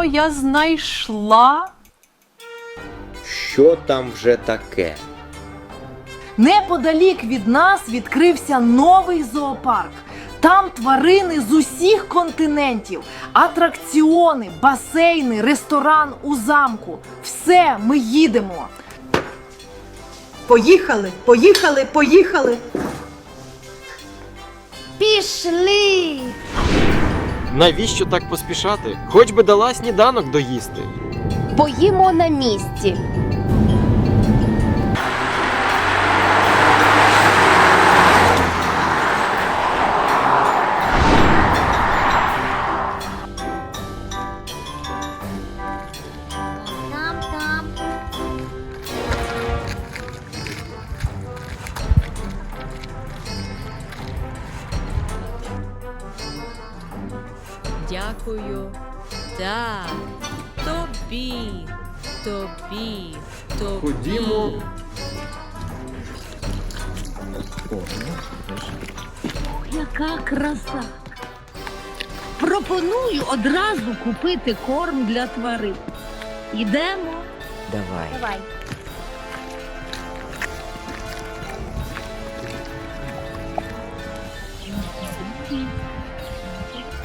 що я знайшла? Що там вже таке? Неподалік від нас відкрився новий зоопарк. Там тварини з усіх континентів, атракціони, басейни, ресторан у замку. Все, ми їдемо. Поїхали, поїхали, поїхали. Пішли! Навіщо так поспішати? Хоч би дала сніданок доїсти. Поїмо на місці. Дякую. Так. Тобі. Тобі. Тобі. Ходімо. О, Яка краса! Пропоную одразу купити корм для тварин. Ідемо. Давай. Давай.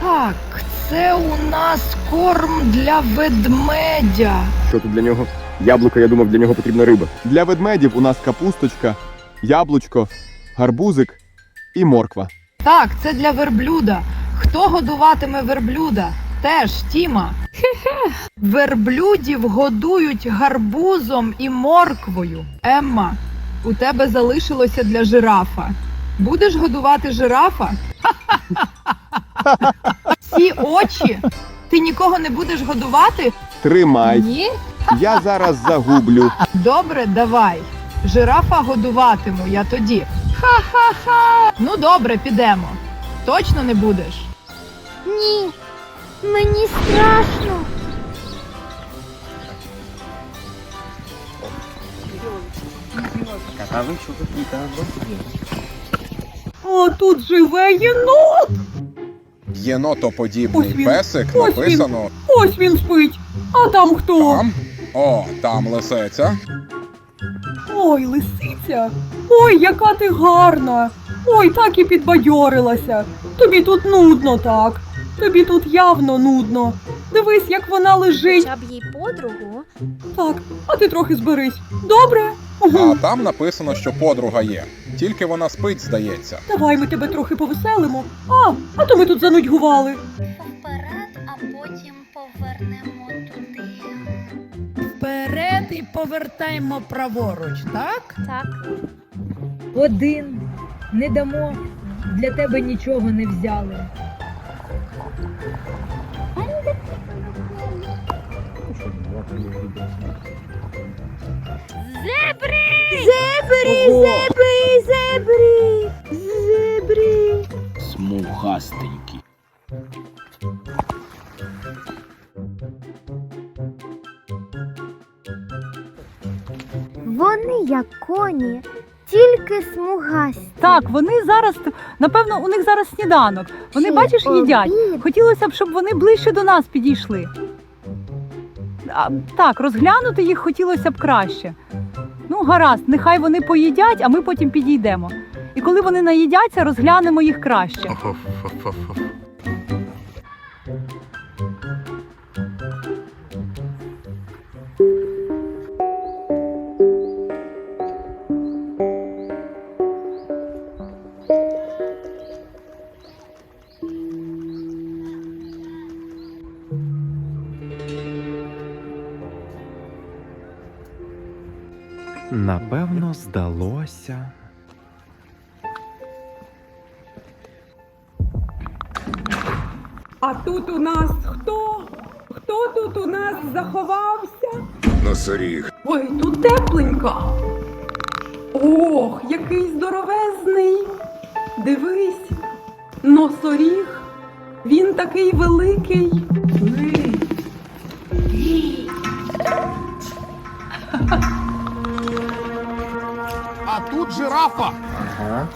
Так, це у нас корм для ведмедя. Що тут для нього? Яблуко, я думав, для нього потрібна риба. Для ведмедів у нас капусточка, яблучко, гарбузик і морква. Так, це для верблюда. Хто годуватиме верблюда? Теж Тіма. Верблюдів годують гарбузом і морквою. Емма, у тебе залишилося для жирафа. Будеш годувати жирафа? Ці очі. Ти нікого не будеш годувати? Тримай. Ні? Я зараз загублю. Добре, давай. Жирафа годуватиму я тоді. Ха-ха-ха. Ну добре, підемо. Точно не будеш? Ні. Мені страшно. А ви що тут О, тут живе єнот. Єнотоподібний Ось він, песик ось він. написано Ось він спить. А там хто? там. О, там лисиця. Ой, лисиця. Ой, яка ти гарна. Ой, так і підбадьорилася. Тобі тут нудно так. Тобі тут явно нудно. Дивись, як вона лежить. Хоча б їй подругу. Так, а ти трохи зберись. Добре? А там написано, що подруга є. Тільки вона спить, здається. Давай ми тебе трохи повеселимо. А, а то ми тут занудьгували. Вперед, а потім повернемо туди. Вперед і повертаємо праворуч, так? Так. Один. Не дамо. Для тебе нічого не взяли. Зебри, зебри, зебри, зебри. Смугастенькі. Вони як коні, тільки смугасті. Так, вони зараз, напевно, у них зараз сніданок. Вони, Чи бачиш, їдять. обід? Хотілося б, щоб вони ближче до нас підійшли. А, так, розглянути їх хотілося б краще. Ну, гаразд, нехай вони поїдять, а ми потім підійдемо. І коли вони наїдяться, розглянемо їх краще. Напевно, здалося. А тут у нас хто? Хто тут у нас заховався? Носоріг. Ой, тут тепленько. Ох, який здоровезний. Дивись, носоріг. Він такий великий. тут жирафа. Ага.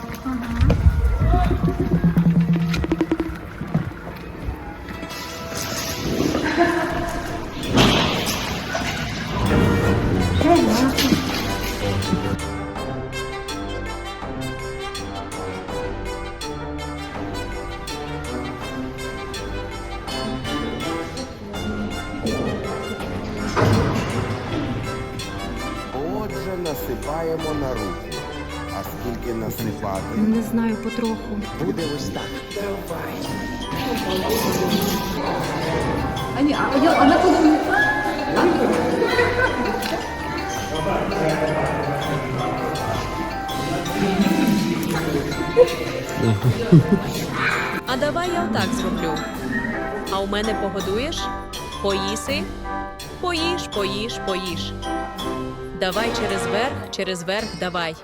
Отже, насипаємо на руку. А скільки насипати? Не знаю потроху. Буде ось так. А ні, а, я, а на куди? А давай я отак зроблю. А у мене погодуєш? Поїси? Поїж, поїж, поїж. Давай через верх, через верх давай.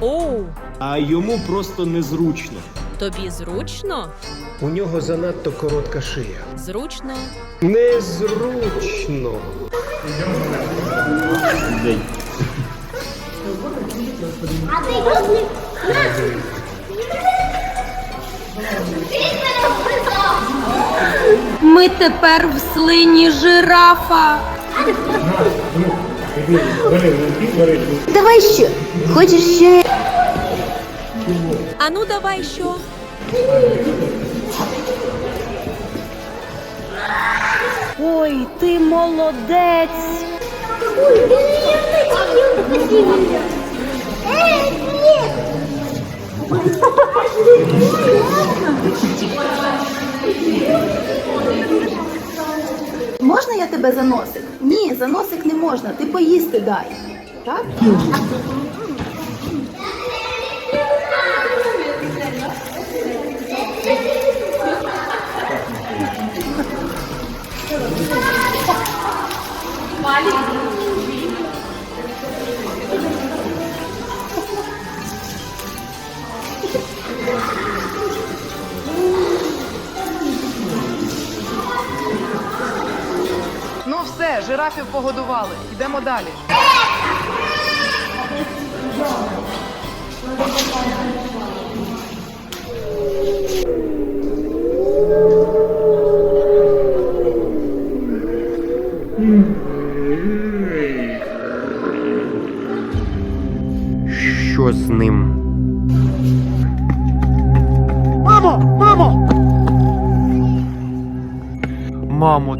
Оу, А йому просто незручно. тобі зручно? У нього занадто коротка шия. Зручно. Незручно. Ми тепер в слині жирафа. Давай ще. Хочеш ще? А ну давай що? Ой, ти молодець. Можна я тебе за носик? Ні, за носик не можна, ти поїсти дай. Так? Ну жирафів погодували. Йдемо далі.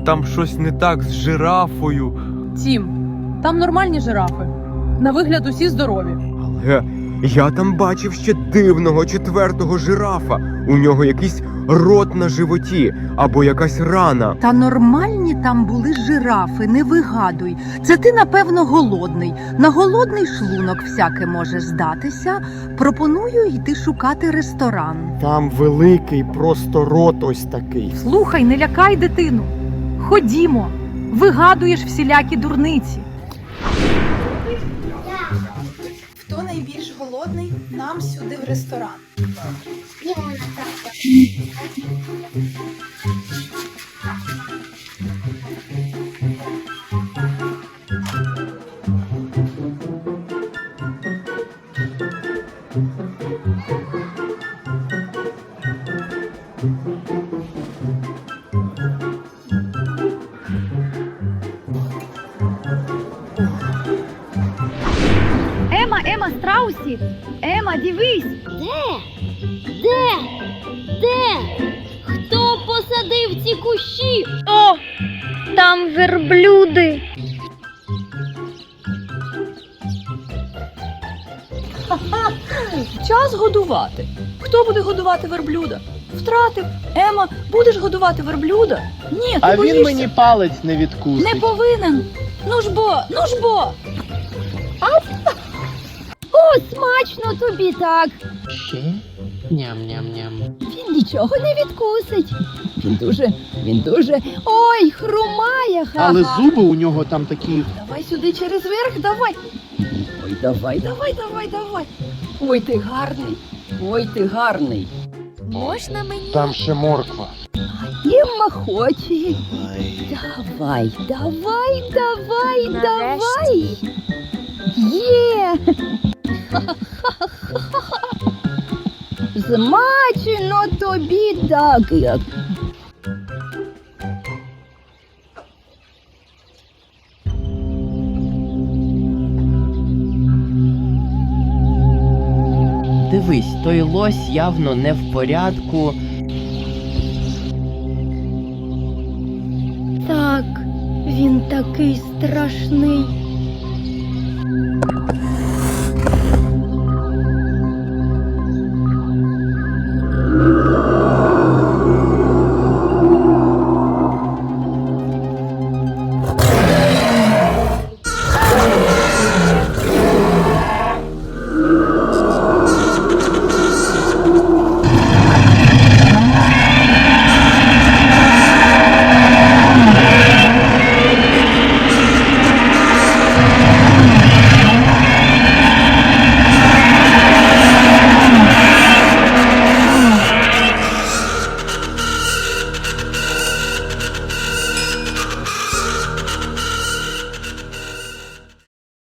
Там щось не так з жирафою. Тім, там нормальні жирафи. На вигляд усі здорові. Але я там бачив ще дивного четвертого жирафа. У нього якийсь рот на животі або якась рана. Та нормальні там були жирафи, не вигадуй. Це ти, напевно, голодний. На голодний шлунок всяке може здатися. Пропоную йти шукати ресторан. Там великий просто рот ось такий. Слухай, не лякай дитину. Ходімо, вигадуєш всілякі дурниці. Хто найбільш голодний, нам сюди в ресторан. Де? Де? Хто посадив ці кущі? О, там верблюди. Час годувати. Хто буде годувати верблюда? Втратив. Ема, будеш годувати верблюда? Ні, ти боїшся. палець не відкусить. Не повинен. Ну ж бо, ну ж бо. О, смачно тобі так. Ще? Ням-ням-ням. Він нічого не відкусить. Він дуже, він дуже. Ой, хрумає, ха. зуби у нього там такі. Давай сюди через верх, давай. Ой, давай, Давай, давай, давай. Ой, ти гарний. Ой, ти гарний. Можна мені? Там ще морква. Ємма хоче. Давай. Давай, давай, давай, давай. Є. Змачено тобі так, як. Дивись, той лось явно не в порядку. Так, він такий страшний.